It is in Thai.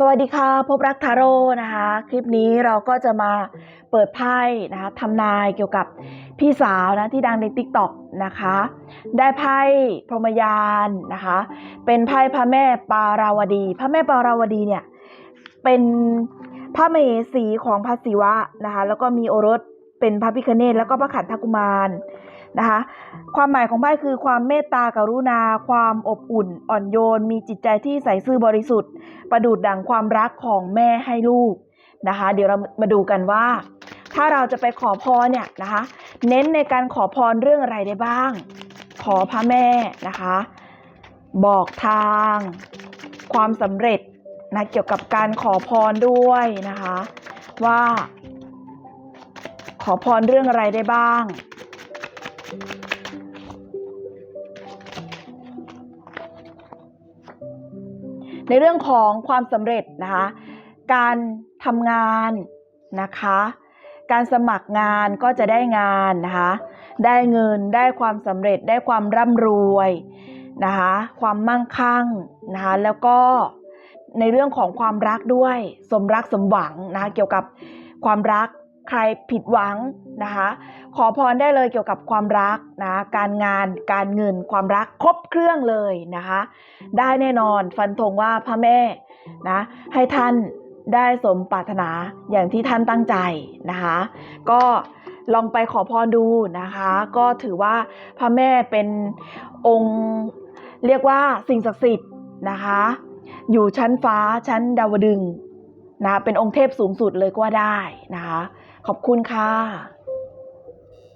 สวัสดีค่ะ พบรักทาโร่นะคะ คลิปนี้เราก็จะมาเปิดไพ่นะคะทำนายเกี่ยวกับพี่สาวนะที่ดังใน t ิ k t o k นะคะ ได้ไพ่พรหมยานนะคะ เป็นไพ่พระแม่ปาราวดี พระแม่ปาราวดีเนี่ย เป็นพระมเหสีของพระศิวะนะคะ แล้วก็มีโอรสเป็นพระพิคเนตแล้วก็พระขันธกุมาร นะคะ ความหมายของไพ่คือความเมตตากรุณา ความอบอุ่น อ่อนโยน มีจิตใจที่ใสซื่อบริสุทธิ์ ประดุดดังความรักของแม่ให้ลูกนะคะ เดี๋ยวเรามาดูกันว่า ถ้าเราจะไปขอพรเนี่ยนะคะ เน้นในการขอพรเรื่องอะไรได้บ้าง ขอพระแม่นะคะ บอกทาง ความสำเร็จนะเกี่ยวกับการขอพรด้วยนะคะ ว่า ขอพรเรื่องอะไรได้บ้าง ในเรื่องของความสำเร็จนะคะ การทำงานนะคะ การสมัครงานก็จะได้งานนะคะ ได้เงิน ได้ความสำเร็จ ได้ความร่ำรวยนะคะ ความมั่งคั่งนะคะ แล้วก็ในเรื่องของความรักด้วย สมรักสมหวังนะคะ เกี่ยวกับความรัก ใครผิดหวังนะคะ ขอพรได้เลยเกี่ยวกับความรักนะการงานการเงินความรักครบเครื่องเลยนะคะ ได้แน่นอนฟันธงว่าพระแม่นะให้ท่านได้สมปรารถนาอย่างที่ท่านตั้งใจนะคะ ก็ลองไปขอพรดูนะคะ ก็ถือว่าพระแม่เป็นองค์เรียกว่าสิ่งศักดิ์สิทธิ์นะคะ อยู่ชั้นฟ้าชั้นดาวดึงนะเป็นองค์เทพสูงสุดเลยก็ได้นะคะ ขอบคุณค่ะ